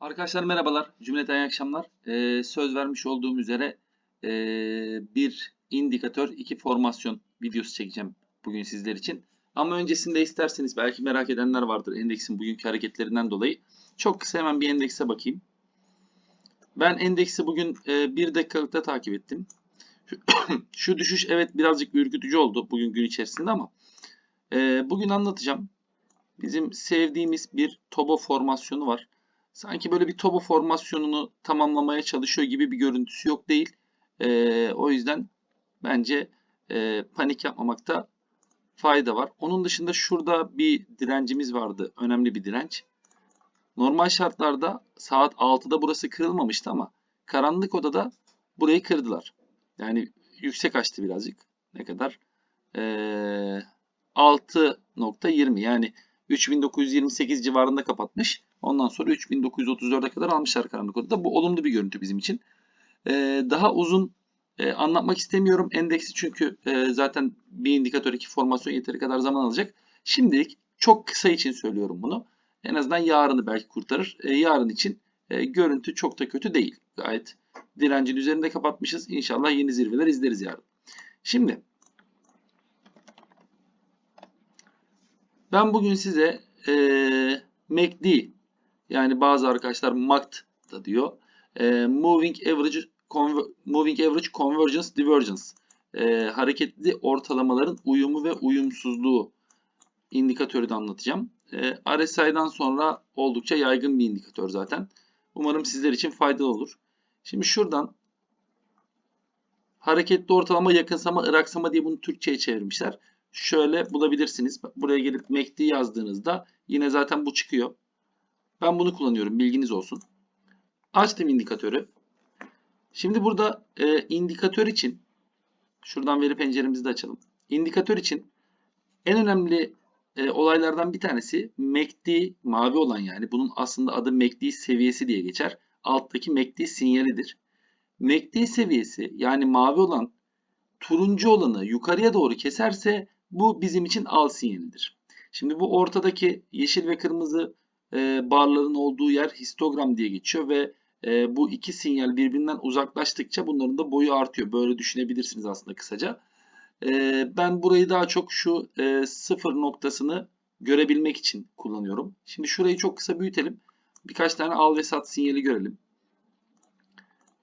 Arkadaşlar merhabalar. Cümleten iyi akşamlar. Ee, söz vermiş olduğum üzere ee, bir indikatör, iki formasyon videosu çekeceğim bugün sizler için. Ama öncesinde isterseniz belki merak edenler vardır endeksin bugünkü hareketlerinden dolayı. Çok kısa hemen bir endekse bakayım. Ben endeksi bugün e, bir dakikalıkta takip ettim. Şu düşüş evet birazcık ürkütücü oldu bugün gün içerisinde ama e, bugün anlatacağım. Bizim sevdiğimiz bir tobo formasyonu var. Sanki böyle bir tobo formasyonunu tamamlamaya çalışıyor gibi bir görüntüsü yok değil. Ee, o yüzden bence e, panik yapmamakta fayda var. Onun dışında şurada bir direncimiz vardı. Önemli bir direnç. Normal şartlarda saat 6'da burası kırılmamıştı ama karanlık odada burayı kırdılar. Yani yüksek açtı birazcık. Ne kadar? Ee, 6.20 yani 3928 civarında kapatmış. Ondan sonra 3934'e kadar almışlar karanlık odada. Bu olumlu bir görüntü bizim için. Ee, daha uzun e, anlatmak istemiyorum endeksi çünkü e, zaten bir indikatör iki formasyon yeteri kadar zaman alacak. Şimdilik çok kısa için söylüyorum bunu. En azından yarını belki kurtarır. E, yarın için görüntü çok da kötü değil. Gayet direncin üzerinde kapatmışız. İnşallah yeni zirveler izleriz yarın. Şimdi ben bugün size e, MACD yani bazı arkadaşlar MACD da diyor. E, moving Average Moving Average Convergence Divergence e, hareketli ortalamaların uyumu ve uyumsuzluğu indikatörü de anlatacağım. E, RSI'dan sonra oldukça yaygın bir indikatör zaten. Umarım sizler için faydalı olur. Şimdi şuradan hareketli ortalama yakınsama ıraksama diye bunu Türkçe'ye çevirmişler. Şöyle bulabilirsiniz. Buraya gelip MACD yazdığınızda yine zaten bu çıkıyor. Ben bunu kullanıyorum. Bilginiz olsun. Açtım indikatörü. Şimdi burada e, indikatör için şuradan veri penceremizi de açalım. İndikatör için en önemli e, olaylardan bir tanesi MACD mavi olan yani bunun aslında adı MACD seviyesi diye geçer. Alttaki MACD sinyalidir. MACD seviyesi yani mavi olan turuncu olanı yukarıya doğru keserse bu bizim için al sinyalidir. Şimdi bu ortadaki yeşil ve kırmızı e, barların olduğu yer histogram diye geçiyor ve e, bu iki sinyal birbirinden uzaklaştıkça bunların da boyu artıyor. Böyle düşünebilirsiniz aslında kısaca. E, ben burayı daha çok şu e, sıfır noktasını görebilmek için kullanıyorum. Şimdi şurayı çok kısa büyütelim. Birkaç tane al ve sat sinyali görelim.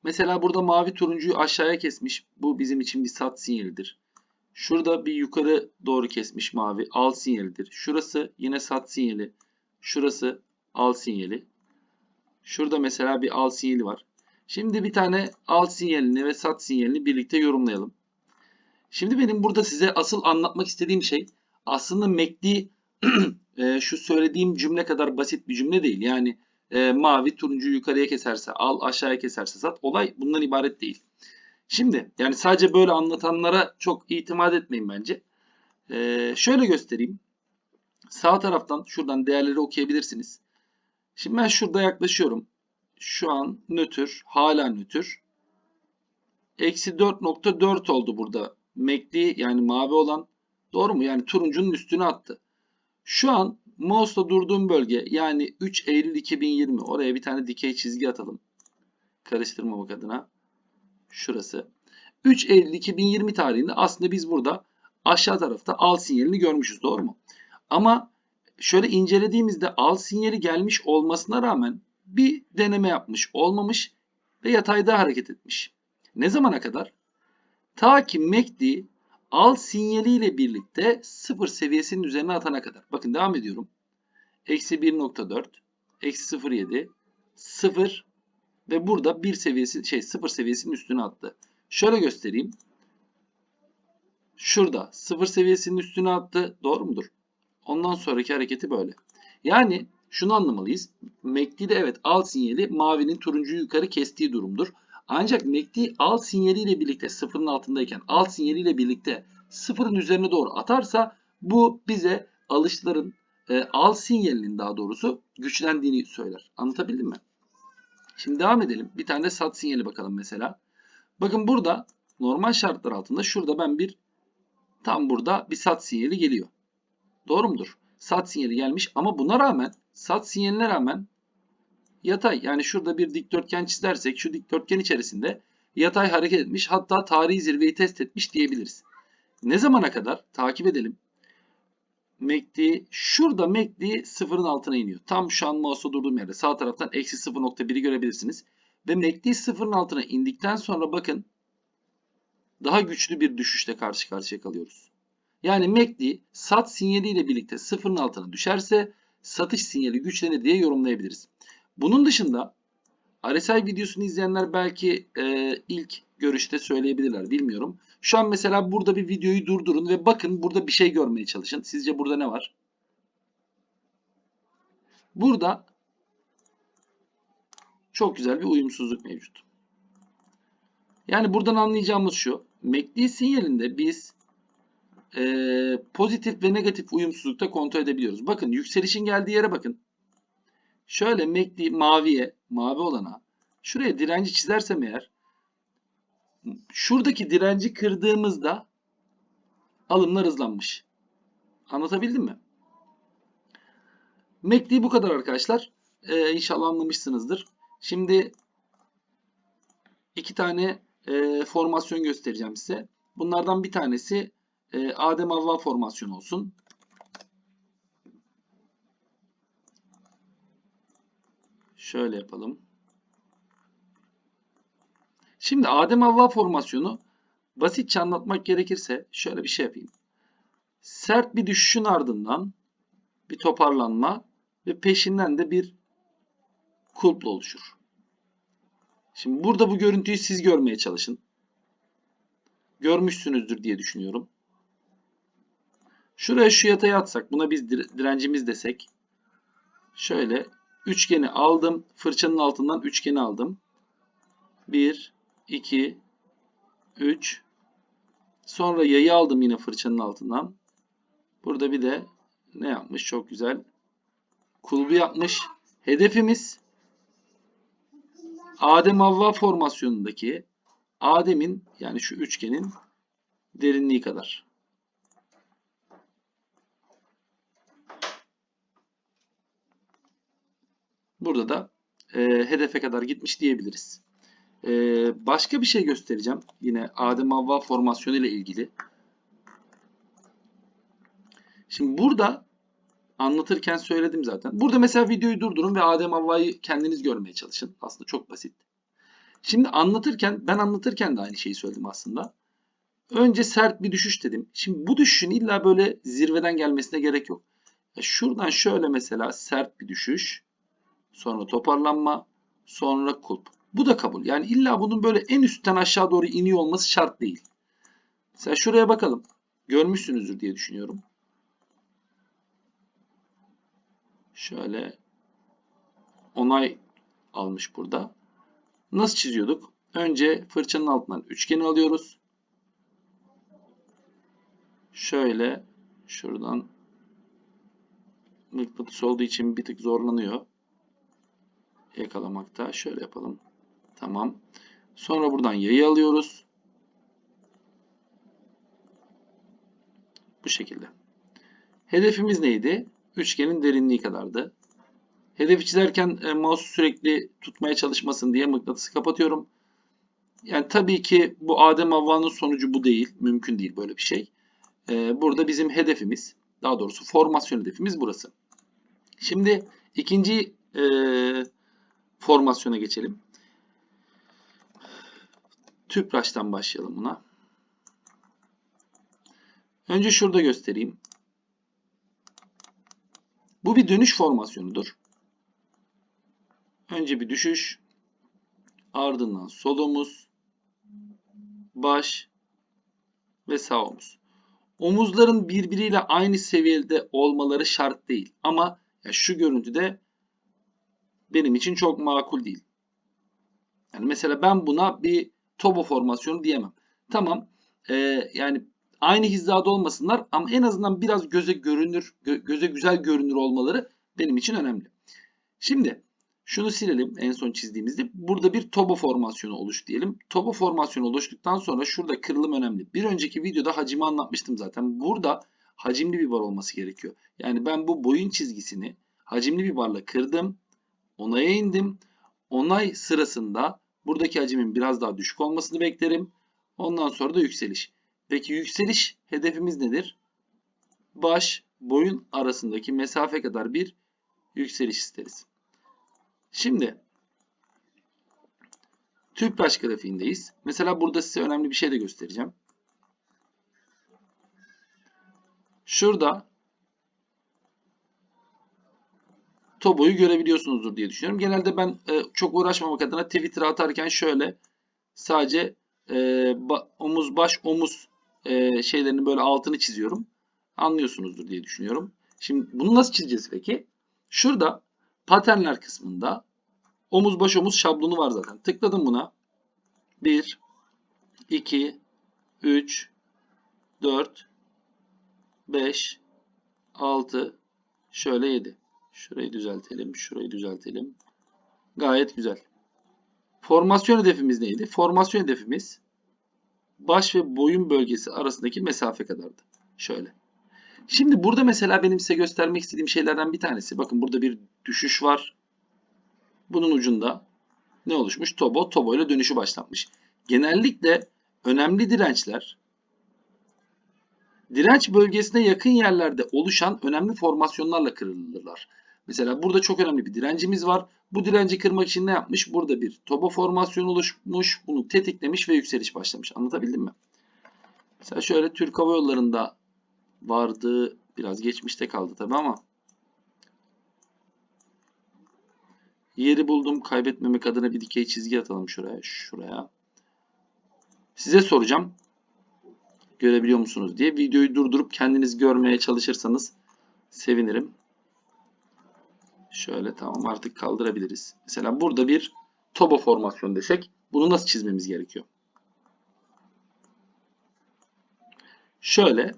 Mesela burada mavi turuncuyu aşağıya kesmiş. Bu bizim için bir sat sinyalidir. Şurada bir yukarı doğru kesmiş mavi. Al sinyalidir. Şurası yine sat sinyali. Şurası al sinyali. Şurada mesela bir al sinyali var. Şimdi bir tane al sinyalini ve sat sinyalini birlikte yorumlayalım. Şimdi benim burada size asıl anlatmak istediğim şey aslında MACD e, şu söylediğim cümle kadar basit bir cümle değil. Yani e, mavi turuncu yukarıya keserse al aşağıya keserse sat olay bundan ibaret değil. Şimdi yani sadece böyle anlatanlara çok itimat etmeyin bence. E, şöyle göstereyim. Sağ taraftan şuradan değerleri okuyabilirsiniz. Şimdi ben şurada yaklaşıyorum. Şu an nötr. Hala nötr. Eksi 4.4 oldu burada. MACD yani mavi olan. Doğru mu? Yani turuncunun üstüne attı. Şu an mouse'la durduğum bölge yani 3 Eylül 2020. Oraya bir tane dikey çizgi atalım. Karıştırmamak adına. Şurası. 3 Eylül 2020 tarihinde aslında biz burada aşağı tarafta al sinyalini görmüşüz. Doğru mu? Ama şöyle incelediğimizde al sinyali gelmiş olmasına rağmen bir deneme yapmış olmamış ve yatayda hareket etmiş. Ne zamana kadar? Ta ki MACD al sinyaliyle birlikte sıfır seviyesinin üzerine atana kadar. Bakın devam ediyorum. Eksi 1.4, eksi 0.7, 0 ve burada bir seviyesi şey sıfır seviyesinin üstüne attı. Şöyle göstereyim. Şurada sıfır seviyesinin üstüne attı. Doğru mudur? Ondan sonraki hareketi böyle. Yani şunu anlamalıyız. MACD'de evet al sinyali mavinin turuncuyu yukarı kestiği durumdur. Ancak MACD al sinyaliyle birlikte sıfırın altındayken al sinyaliyle birlikte sıfırın üzerine doğru atarsa bu bize alışların e, al sinyalinin daha doğrusu güçlendiğini söyler. Anlatabildim mi? Şimdi devam edelim. Bir tane de sat sinyali bakalım mesela. Bakın burada normal şartlar altında şurada ben bir tam burada bir sat sinyali geliyor. Doğru mudur? Sat sinyali gelmiş ama buna rağmen sat sinyaline rağmen yatay. Yani şurada bir dikdörtgen çizersek şu dikdörtgen içerisinde yatay hareket etmiş hatta tarihi zirveyi test etmiş diyebiliriz. Ne zamana kadar? Takip edelim. MACD şurada MACD sıfırın altına iniyor. Tam şu an mouse'u durduğum yerde sağ taraftan eksi 0.1'i görebilirsiniz. Ve MACD sıfırın altına indikten sonra bakın daha güçlü bir düşüşle karşı karşıya kalıyoruz. Yani MACD sat sinyaliyle birlikte sıfırın altına düşerse satış sinyali güçlenir diye yorumlayabiliriz. Bunun dışında RSI videosunu izleyenler belki e, ilk görüşte söyleyebilirler bilmiyorum. Şu an mesela burada bir videoyu durdurun ve bakın burada bir şey görmeye çalışın. Sizce burada ne var? Burada çok güzel bir uyumsuzluk mevcut. Yani buradan anlayacağımız şu. MACD sinyalinde biz e, pozitif ve negatif uyumsuzlukta kontrol edebiliyoruz. Bakın yükselişin geldiği yere bakın. Şöyle MACD maviye, mavi olana şuraya direnci çizersem eğer şuradaki direnci kırdığımızda alımlar hızlanmış. Anlatabildim mi? MACD bu kadar arkadaşlar. Ee, inşallah anlamışsınızdır. Şimdi iki tane e, formasyon göstereceğim size. Bunlardan bir tanesi e, Adem Havva formasyonu olsun. Şöyle yapalım. Şimdi Adem Havva formasyonu basitçe anlatmak gerekirse şöyle bir şey yapayım. Sert bir düşüşün ardından bir toparlanma ve peşinden de bir kulpla oluşur. Şimdi burada bu görüntüyü siz görmeye çalışın. Görmüşsünüzdür diye düşünüyorum. Şuraya şu yatayı atsak, buna biz direncimiz desek. Şöyle üçgeni aldım. Fırçanın altından üçgeni aldım. 1, 2, 3. Sonra yayı aldım yine fırçanın altından. Burada bir de ne yapmış? Çok güzel. Kulbu yapmış. Hedefimiz Adem Havva formasyonundaki Adem'in yani şu üçgenin derinliği kadar. Burada da e, hedefe kadar gitmiş diyebiliriz. E, başka bir şey göstereceğim. Yine Adem Havva formasyonu ile ilgili. Şimdi burada anlatırken söyledim zaten. Burada mesela videoyu durdurun ve Adem Havva'yı kendiniz görmeye çalışın. Aslında çok basit. Şimdi anlatırken ben anlatırken de aynı şeyi söyledim aslında. Önce sert bir düşüş dedim. Şimdi bu düşüşün illa böyle zirveden gelmesine gerek yok. Şuradan şöyle mesela sert bir düşüş. Sonra toparlanma. Sonra kulp. Bu da kabul. Yani illa bunun böyle en üstten aşağı doğru iniyor olması şart değil. Mesela şuraya bakalım. Görmüşsünüzdür diye düşünüyorum. Şöyle onay almış burada. Nasıl çiziyorduk? Önce fırçanın altından üçgeni alıyoruz. Şöyle şuradan mıknatıs olduğu için bir tık zorlanıyor. Yakalamakta. Şöyle yapalım. Tamam. Sonra buradan yayı alıyoruz. Bu şekilde. Hedefimiz neydi? Üçgenin derinliği kadardı. Hedefi çizerken e, mouse sürekli tutmaya çalışmasın diye mıknatısı kapatıyorum. Yani tabii ki bu Adem Havva'nın sonucu bu değil. Mümkün değil böyle bir şey. E, burada bizim hedefimiz, daha doğrusu formasyon hedefimiz burası. Şimdi ikinci e, formasyona geçelim. Tüpraş'tan başlayalım buna. Önce şurada göstereyim. Bu bir dönüş formasyonudur. Önce bir düşüş. Ardından sol omuz, baş ve sağ omuz. Omuzların birbiriyle aynı seviyede olmaları şart değil. Ama şu görüntüde benim için çok makul değil. Yani mesela ben buna bir tobo formasyonu diyemem. Tamam. E, yani aynı hizada olmasınlar ama en azından biraz göze görünür, gö göze güzel görünür olmaları benim için önemli. Şimdi şunu silelim en son çizdiğimizde. Burada bir tobo formasyonu oluş diyelim. Tobo formasyonu oluştuktan sonra şurada kırılım önemli. Bir önceki videoda hacimi anlatmıştım zaten. Burada hacimli bir bar olması gerekiyor. Yani ben bu boyun çizgisini hacimli bir barla kırdım. Onaya indim. Onay sırasında buradaki hacmin biraz daha düşük olmasını beklerim. Ondan sonra da yükseliş. Peki yükseliş hedefimiz nedir? Baş, boyun arasındaki mesafe kadar bir yükseliş isteriz. Şimdi Tüpraş grafiğindeyiz. Mesela burada size önemli bir şey de göstereceğim. Şurada Tobo'yu görebiliyorsunuzdur diye düşünüyorum. Genelde ben e, çok uğraşmamak adına Twitter'a atarken şöyle sadece e, ba, omuz baş omuz e, şeylerini böyle altını çiziyorum. Anlıyorsunuzdur diye düşünüyorum. Şimdi bunu nasıl çizeceğiz peki? Şurada paternler kısmında omuz baş omuz şablonu var zaten. Tıkladım buna. 1 2 3 4 5 6 şöyle 7. Şurayı düzeltelim, şurayı düzeltelim. Gayet güzel. Formasyon hedefimiz neydi? Formasyon hedefimiz baş ve boyun bölgesi arasındaki mesafe kadardı. Şöyle. Şimdi burada mesela benim size göstermek istediğim şeylerden bir tanesi. Bakın burada bir düşüş var. Bunun ucunda ne oluşmuş? Tobo, Tobo ile dönüşü başlatmış. Genellikle önemli dirençler direnç bölgesine yakın yerlerde oluşan önemli formasyonlarla kırılırlar. Mesela burada çok önemli bir direncimiz var. Bu direnci kırmak için ne yapmış? Burada bir tobo formasyonu oluşmuş. Bunu tetiklemiş ve yükseliş başlamış. Anlatabildim mi? Mesela şöyle Türk Hava Yolları'nda vardı. Biraz geçmişte kaldı tabi ama yeri buldum. Kaybetmemek adına bir dikey çizgi atalım şuraya. Şuraya. Size soracağım. Görebiliyor musunuz diye. Videoyu durdurup kendiniz görmeye çalışırsanız sevinirim. Şöyle tamam artık kaldırabiliriz. Mesela burada bir tobo formasyon desek bunu nasıl çizmemiz gerekiyor? Şöyle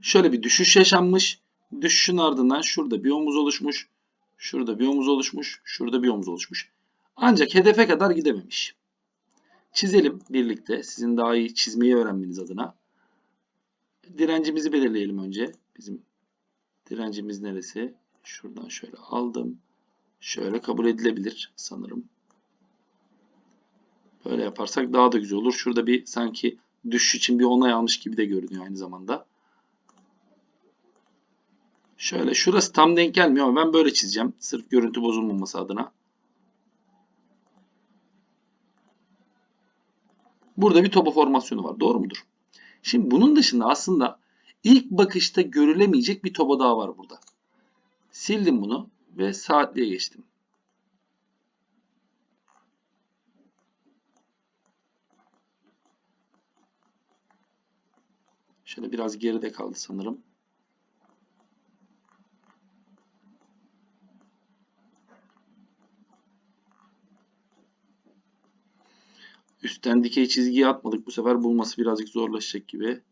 şöyle bir düşüş yaşanmış. Düşüşün ardından şurada bir omuz oluşmuş. Şurada bir omuz oluşmuş. Şurada bir omuz oluşmuş. Ancak hedefe kadar gidememiş. Çizelim birlikte. Sizin daha iyi çizmeyi öğrenmeniz adına. Direncimizi belirleyelim önce. Bizim Direncimiz neresi? Şuradan şöyle aldım. Şöyle kabul edilebilir sanırım. Böyle yaparsak daha da güzel olur. Şurada bir sanki düşüş için bir onay almış gibi de görünüyor aynı zamanda. Şöyle şurası tam denk gelmiyor ama ben böyle çizeceğim. Sırf görüntü bozulmaması adına. Burada bir topo formasyonu var. Doğru mudur? Şimdi bunun dışında aslında İlk bakışta görülemeyecek bir toba daha var burada. Sildim bunu ve saatliğe geçtim. Şöyle biraz geride kaldı sanırım. Üstten dikey çizgiyi atmadık. Bu sefer bulması birazcık zorlaşacak gibi.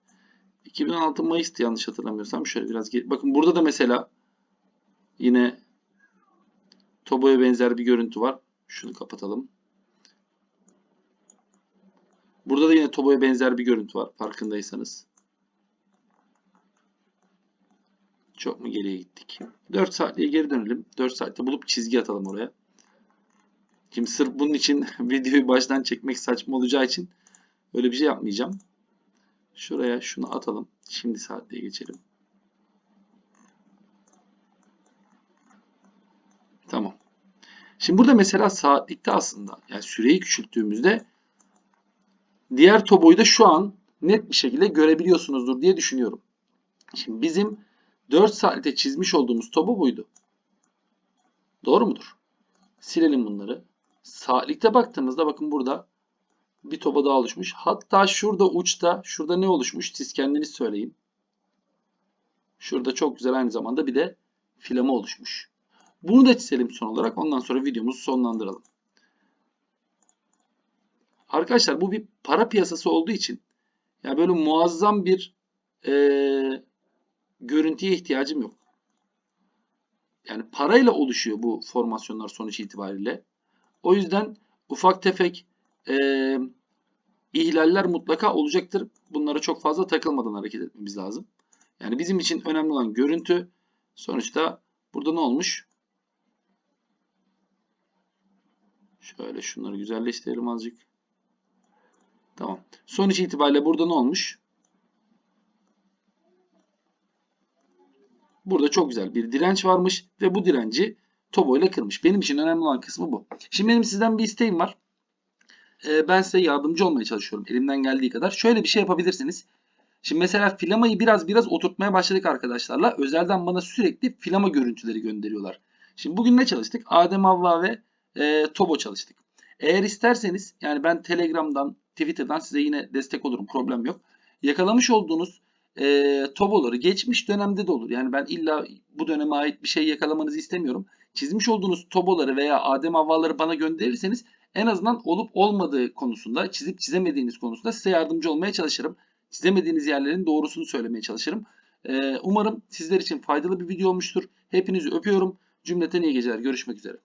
2016 Mayıs'tı yanlış hatırlamıyorsam. Şöyle biraz bakın burada da mesela yine Tobo'ya benzer bir görüntü var. Şunu kapatalım. Burada da yine Tobo'ya benzer bir görüntü var farkındaysanız. Çok mu geriye gittik? 4 saatliğe geri dönelim. 4 saatte bulup çizgi atalım oraya. Şimdi sırf bunun için videoyu baştan çekmek saçma olacağı için öyle bir şey yapmayacağım. Şuraya şunu atalım. Şimdi saatliğe geçelim. Tamam. Şimdi burada mesela saatlikte aslında yani süreyi küçülttüğümüzde diğer toboyu da şu an net bir şekilde görebiliyorsunuzdur diye düşünüyorum. Şimdi bizim 4 saatte çizmiş olduğumuz tobo buydu. Doğru mudur? Silelim bunları. Saatlikte baktığımızda bakın burada bir topa daha oluşmuş. Hatta şurada uçta şurada ne oluşmuş? Siz kendiniz söyleyin. Şurada çok güzel aynı zamanda bir de filama oluşmuş. Bunu da çizelim son olarak. Ondan sonra videomuzu sonlandıralım. Arkadaşlar bu bir para piyasası olduğu için ya yani böyle muazzam bir e, görüntüye ihtiyacım yok. Yani parayla oluşuyor bu formasyonlar sonuç itibariyle. O yüzden ufak tefek e, ihlaller mutlaka olacaktır. Bunlara çok fazla takılmadan hareket etmemiz lazım. Yani bizim için önemli olan görüntü. Sonuçta Burada ne olmuş? Şöyle şunları güzelleştirelim azıcık. Tamam. Sonuç itibariyle burada ne olmuş? Burada çok güzel bir direnç varmış ve bu direnci Tobo ile kırmış. Benim için önemli olan kısmı bu. Şimdi benim sizden bir isteğim var. Ee, ben size yardımcı olmaya çalışıyorum elimden geldiği kadar. Şöyle bir şey yapabilirsiniz. Şimdi mesela filamayı biraz biraz oturtmaya başladık arkadaşlarla. Özelden bana sürekli filama görüntüleri gönderiyorlar. Şimdi bugün ne çalıştık? Adem Havva ve e, Tobo çalıştık. Eğer isterseniz yani ben Telegram'dan, Twitter'dan size yine destek olurum. Problem yok. Yakalamış olduğunuz e, Tobo'ları geçmiş dönemde de olur. Yani ben illa bu döneme ait bir şey yakalamanızı istemiyorum. Çizmiş olduğunuz Tobo'ları veya Adem Havva'ları bana gönderirseniz en azından olup olmadığı konusunda, çizip çizemediğiniz konusunda size yardımcı olmaya çalışırım. Çizemediğiniz yerlerin doğrusunu söylemeye çalışırım. Ee, umarım sizler için faydalı bir video olmuştur. Hepinizi öpüyorum. Cümleten iyi geceler. Görüşmek üzere.